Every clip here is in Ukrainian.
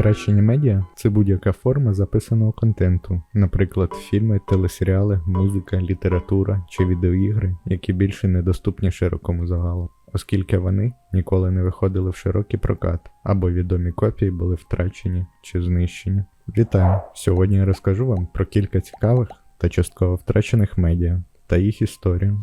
Втрачені медіа це будь-яка форма записаного контенту, наприклад, фільми, телесеріали, музика, література чи відеоігри, які більше недоступні широкому загалу, оскільки вони ніколи не виходили в широкий прокат, або відомі копії були втрачені чи знищені. Вітаю! Сьогодні я розкажу вам про кілька цікавих та частково втрачених медіа та їх історію.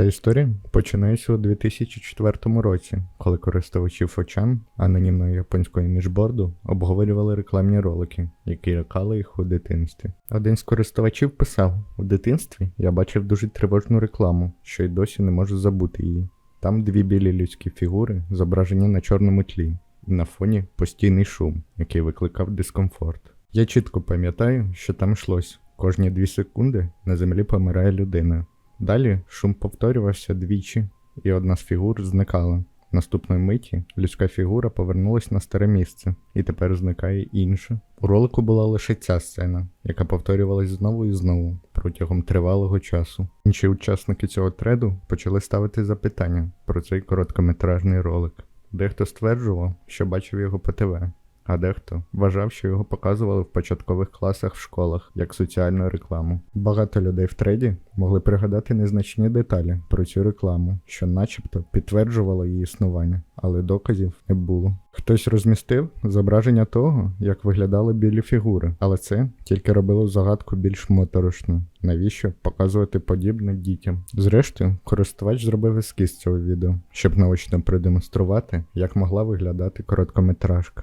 Ця історія починається у 2004 році, коли користувачі Фочан, анонімного японського міжборду, обговорювали рекламні ролики, які лякали їх у дитинстві. Один з користувачів писав: у дитинстві я бачив дуже тривожну рекламу, що й досі не можу забути її. Там дві білі людські фігури, зображені на чорному тлі, і на фоні постійний шум, який викликав дискомфорт. Я чітко пам'ятаю, що там йшлось. Кожні дві секунди на землі помирає людина. Далі шум повторювався двічі, і одна з фігур зникала. Наступної миті людська фігура повернулась на старе місце, і тепер зникає інша. У ролику була лише ця сцена, яка повторювалась знову і знову протягом тривалого часу. Інші учасники цього треду почали ставити запитання про цей короткометражний ролик. Дехто стверджував, що бачив його по ТВ, а дехто вважав, що його показували в початкових класах в школах як соціальну рекламу. Багато людей в треді могли пригадати незначні деталі про цю рекламу, що начебто підтверджувало її існування, але доказів не було. Хтось розмістив зображення того, як виглядали білі фігури, але це тільки робило загадку більш моторошною. Навіщо показувати подібне дітям? Зрештою, користувач зробив ескіз цього відео, щоб наочно продемонструвати, як могла виглядати короткометражка.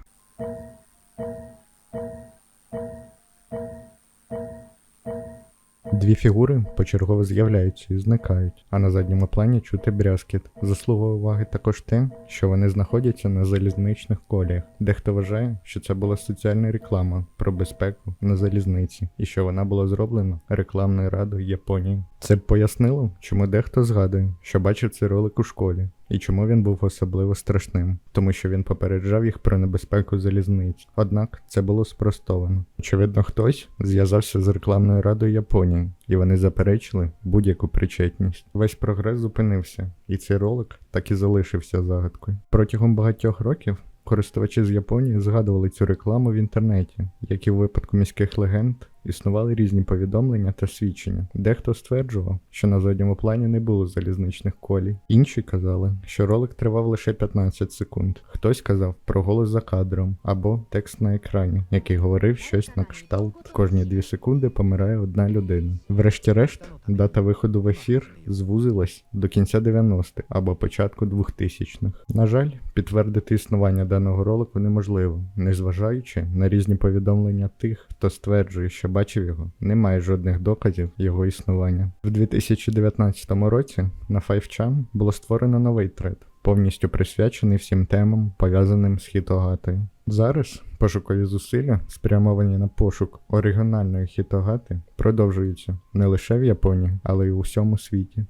Дві фігури почергово з'являються і зникають, а на задньому плані чути брязкіт. Заслугою уваги також те, що вони знаходяться на залізничних коліях. Дехто вважає, що це була соціальна реклама про безпеку на залізниці, і що вона була зроблена рекламною радою Японії. Це б пояснило, чому дехто згадує, що бачив цей ролик у школі, і чому він був особливо страшним, тому що він попереджав їх про небезпеку залізниць. Однак це було спростовано. Очевидно, хтось зв'язався з рекламною радою Японії, і вони заперечили будь-яку причетність. Весь прогрес зупинився, і цей ролик так і залишився загадкою. Протягом багатьох років. Користувачі з Японії згадували цю рекламу в інтернеті, як і в випадку міських легенд, існували різні повідомлення та свідчення. Дехто стверджував, що на задньому плані не було залізничних колій. Інші казали, що ролик тривав лише 15 секунд. Хтось казав про голос за кадром або текст на екрані, який говорив щось на кшталт. Кожні 2 секунди помирає одна людина. Врешті-решт, дата виходу в ефір звузилась до кінця 90-х або початку 2000-х. На жаль, підтвердити існування даного ролику неможливо, незважаючи на різні повідомлення тих, хто стверджує, що бачив його, немає жодних доказів його існування. В 2019 році на 5chan було створено новий тред, повністю присвячений всім темам, пов'язаним з хітогатою. Зараз пошукові зусилля, спрямовані на пошук оригінальної хітогати, продовжуються не лише в Японії, але й у всьому світі.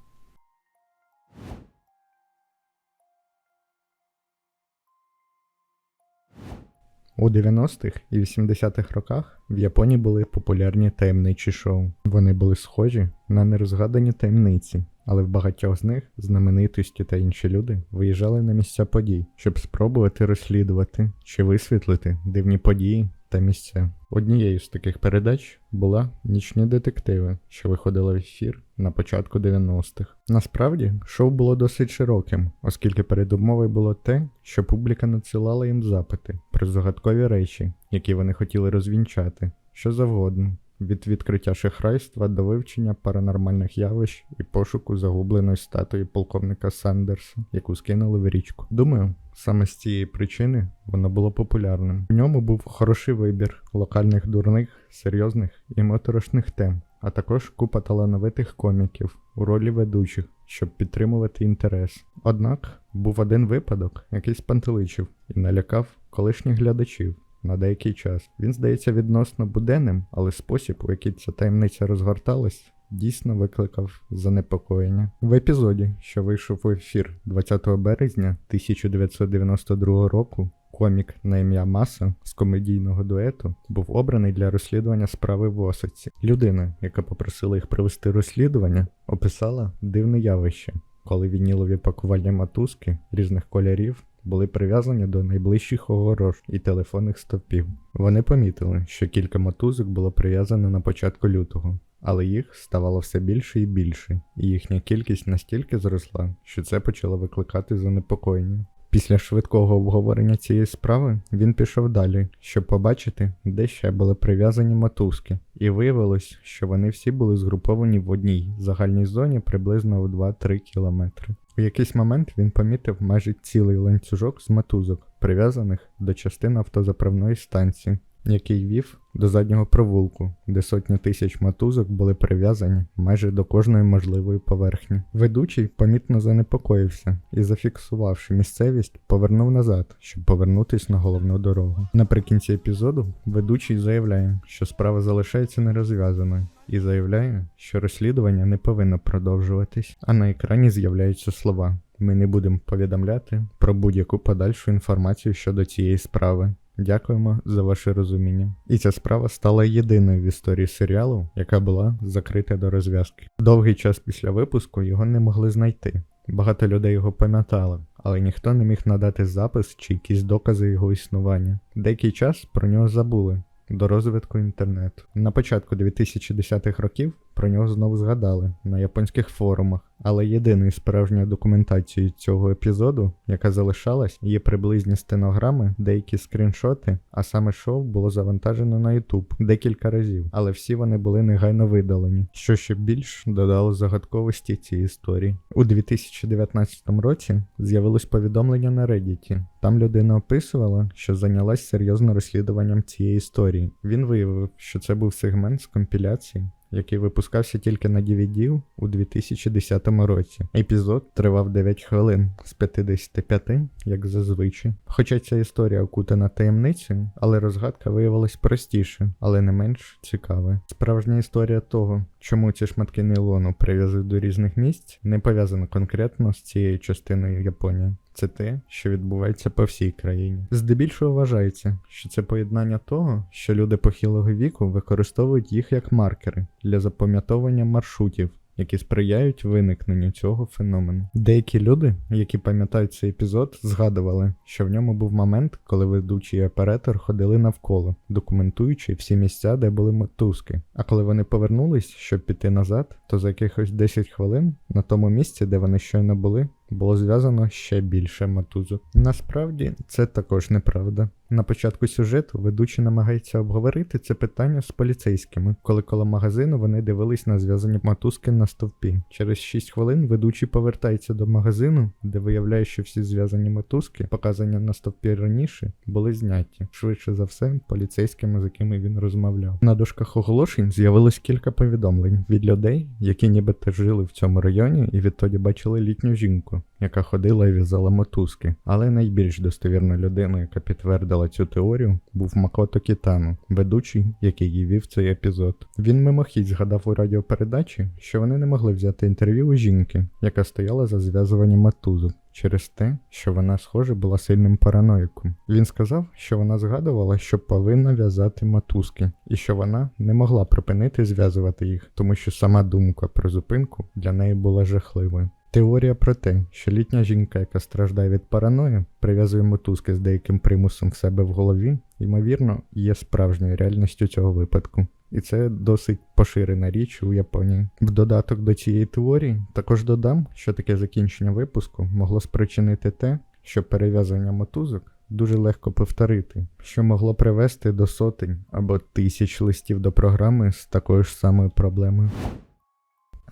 У 90-х і 80-х роках в Японії були популярні таємничі шоу. Вони були схожі на нерозгадані таємниці, але в багатьох з них знаменитості та інші люди виїжджали на місця подій, щоб спробувати розслідувати чи висвітлити дивні події та місця. Однією з таких передач була Нічні детективи, що виходила в ефір на початку 90-х. Насправді, шоу було досить широким, оскільки передумовою було те, що публіка надсилала їм запити про загадкові речі, які вони хотіли розвінчати, що завгодно. Від відкриття шахрайства до вивчення паранормальних явищ і пошуку загубленої статуї полковника Сандерса, яку скинули в річку. Думаю, саме з цієї причини воно було популярним. В ньому був хороший вибір локальних дурних, серйозних і моторошних тем, а також купа талановитих коміків у ролі ведучих, щоб підтримувати інтерес. Однак був один випадок, який спантеличив і налякав колишніх глядачів на деякий час. Він здається відносно буденним, але спосіб, у який ця таємниця розгорталась, дійсно викликав занепокоєння. В епізоді, що вийшов у ефір 20 березня 1992 року. Комік на ім'я Маса з комедійного дуету був обраний для розслідування справи в Осаці. Людина, яка попросила їх провести розслідування, описала дивне явище, коли вінілові пакувальні матузки різних кольорів були прив'язані до найближчих огорож і телефонних стовпів. Вони помітили, що кілька мотузок було прив'язано на початку лютого, але їх ставало все більше і більше, і їхня кількість настільки зросла, що це почало викликати занепокоєння. Після швидкого обговорення цієї справи він пішов далі, щоб побачити, де ще були прив'язані мотузки, і виявилось, що вони всі були згруповані в одній загальній зоні приблизно у 2-3 кілометри. У якийсь момент він помітив майже цілий ланцюжок з мотузок, прив'язаних до частини автозаправної станції, який вів до заднього провулку, де сотні тисяч мотузок були прив'язані майже до кожної можливої поверхні. Ведучий помітно занепокоївся і, зафіксувавши місцевість, повернув назад, щоб повернутися на головну дорогу. Наприкінці епізоду ведучий заявляє, що справа залишається нерозв'язаною. І заявляє, що розслідування не повинно продовжуватись, а на екрані з'являються слова: ми не будемо повідомляти про будь-яку подальшу інформацію щодо цієї справи. Дякуємо за ваше розуміння. І ця справа стала єдиною в історії серіалу, яка була закрита до розв'язки. Довгий час після випуску його не могли знайти. Багато людей його пам'ятали, але ніхто не міг надати запис чи якісь докази його існування. Деякий час про нього забули до розвитку інтернету. На початку 2010-х років про нього знову згадали на японських форумах, але єдиною справжньою документацією цього епізоду, яка залишалась, є приблизні стенограми, деякі скріншоти, а саме шоу було завантажено на YouTube декілька разів, але всі вони були негайно видалені, що ще більш додало загадковості цієї історії. У 2019 році з'явилось повідомлення на Reddit. Там людина описувала, що зайнялась серйозно розслідуванням цієї історії. Він виявив, що це був сегмент з компіляції який випускався тільки на DVD у 2010 році. Епізод тривав 9 хвилин з 55, як зазвичай. Хоча ця історія окутана таємницею, але розгадка виявилась простіше, але не менш цікавою. Справжня історія того, чому ці шматки нейлону прив'язали до різних місць, не пов'язана конкретно з цією частиною Японії. Це те, що відбувається по всій країні. Здебільшого вважається, що це поєднання того, що люди похилого віку використовують їх як маркери для запам'ятовування маршрутів. Які сприяють виникненню цього феномену. Деякі люди, які пам'ятають цей епізод, згадували, що в ньому був момент, коли ведучий оператор ходили навколо, документуючи всі місця, де були мотузки. А коли вони повернулись, щоб піти назад, то за якихось 10 хвилин на тому місці, де вони щойно були, було зв'язано ще більше мотузок. Насправді це також неправда. На початку сюжету ведучий намагається обговорити це питання з поліцейськими, коли коло магазину вони дивились на зв'язані мотузки на стовпі. Через 6 хвилин ведучий повертається до магазину, де виявляє, що всі зв'язані мотузки, показані на стовпі раніше, були зняті. Швидше за все, поліцейськими, з якими він розмовляв. На дошках оголошень з'явилось кілька повідомлень від людей, які нібито жили в цьому районі і відтоді бачили літню жінку яка ходила і в'язала мотузки. Але найбільш достовірна людина, яка підтвердила цю теорію, був Макото Кітану, ведучий, який її вів цей епізод. Він мимохідь згадав у радіопередачі, що вони не могли взяти інтерв'ю у жінки, яка стояла за зв'язуванням мотузок. Через те, що вона, схоже, була сильним параноїком. Він сказав, що вона згадувала, що повинна в'язати мотузки, і що вона не могла припинити зв'язувати їх, тому що сама думка про зупинку для неї була жахливою. Теорія про те, що літня жінка, яка страждає від параної, прив'язує мотузки з деяким примусом в себе в голові, ймовірно, є справжньою реальністю цього випадку. І це досить поширена річ у Японії. В додаток до цієї теорії також додам, що таке закінчення випуску могло спричинити те, що перев'язання мотузок дуже легко повторити, що могло привести до сотень або тисяч листів до програми з такою ж самою проблемою.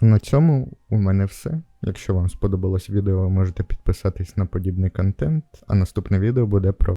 На цьому у мене все. Якщо вам сподобалось відео, ви можете підписатись на подібний контент, а наступне відео буде про